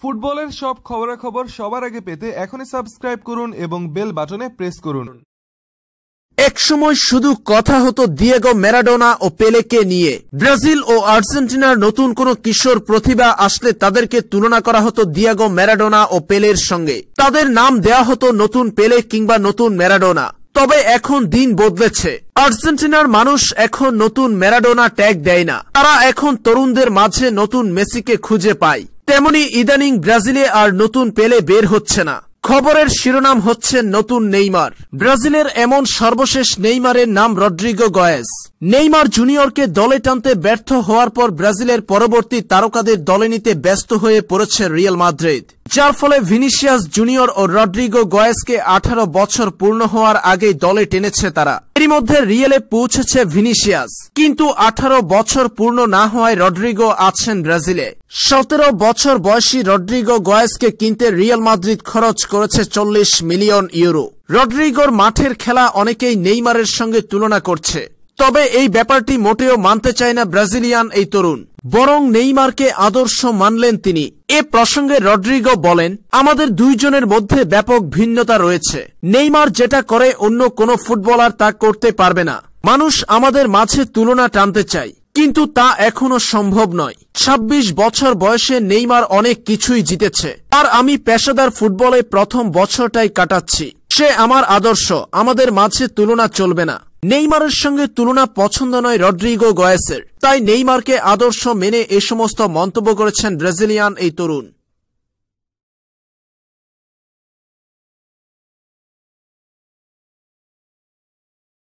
ফুটবলের সব খবরাখবর সবার আগে পেতে এখনই সাবস্ক্রাইব করুন এবং বেল বাটনে প্রেস করুন। একসময় শুধু কথা হতো দিয়েগো ম্যারাডোনা ও পেলেকে নিয়ে। ব্রাজিল ও আর্জেন্টিনার নতুন কোনো কিশোর প্রতিভা আসলে তাদেরকে তুলনা করা হতো দিয়েগো ম্যারাডোনা ও পেলের সঙ্গে। তাদের নাম দেয়া হতো নতুন পেলে কিংবা নতুন ম্যারাডোনা তবে এখন দিন বদলেছে। আর্জেন্টিনার মানুষ এখন নতুন ম্যারাডোনা ট্যাগ দেয় না। তারা এখন তরুণদের মাঝে নতুন মেসিকে খুঁজে পায়। তেমনি ইদানিং ব্রাজিলে আর নতুন পেলে বের হচ্ছে না। খবরের শিরোনাম হচ্ছে নতুন নেইমার। ব্রাজিলের এমন সর্বশেষ নেইমারের নাম রড্রিগো গয়েস। নেইমার জুনিয়রকে দলে টানতে ব্যর্থ হওয়ার পর ব্রাজিলের পরবর্তী তারকাদের দলে নিতে ব্যস্ত হয়ে পড়েছে রিয়াল মাদ্রিদ। যার ফলে ভিনিসিয়াস জুনিয়র ও রড্রিগো গয়েসকে আঠারো বছর পূর্ণ হওয়ার আগেই দলে টেনেছে তারা। এরই মধ্যে রিয়েলে পৌঁছেছে ভিনিসিয়াস। কিন্তু আঠারো বছর পূর্ণ না হওয়ায় রড্রিগো আছেন ব্রাজিলে। সতেরো বছর বয়সী রড্রিগো গয়েসকে কিনতে রিয়াল মাদ্রিদ খরচ করেছে চল্লিশ মিলিয়ন ইউরো। রড্রিগোর মাঠের খেলা অনেকেই নেইমারের সঙ্গে তুলনা করছে। তবে এই ব্যাপারটি মোটেও মানতে চায় না ব্রাজিলিয়ান এই তরুণ। বরং নেইমারকে আদর্শ মানলেন তিনি। এ প্রসঙ্গে রড্রিগো বলেন, আমাদের দুইজনের মধ্যে ব্যাপক ভিন্নতা রয়েছে। নেইমার যেটা করে, অন্য কোনো ফুটবলার তা করতে পারবে না। মানুষ আমাদের মাঝে তুলনা টানতে চায়, কিন্তু তা এখনও সম্ভব নয়। ২৬ বছর বয়সে নেইমার অনেক কিছুই জিতেছে। আর আমি পেশাদার ফুটবলে প্রথম বছরটাই কাটাচ্ছি। সে আমার আদর্শ, আমাদের মাঝে তুলনা চলবে না। নেইমারের সঙ্গে তুলনা পছন্দ নয় রড্রিগো গয়েসের। তাই নেইমারকে আদর্শ মেনে এ সমস্ত মন্তব্য করেছেন ব্রাজিলিয়ান এই তরুণ।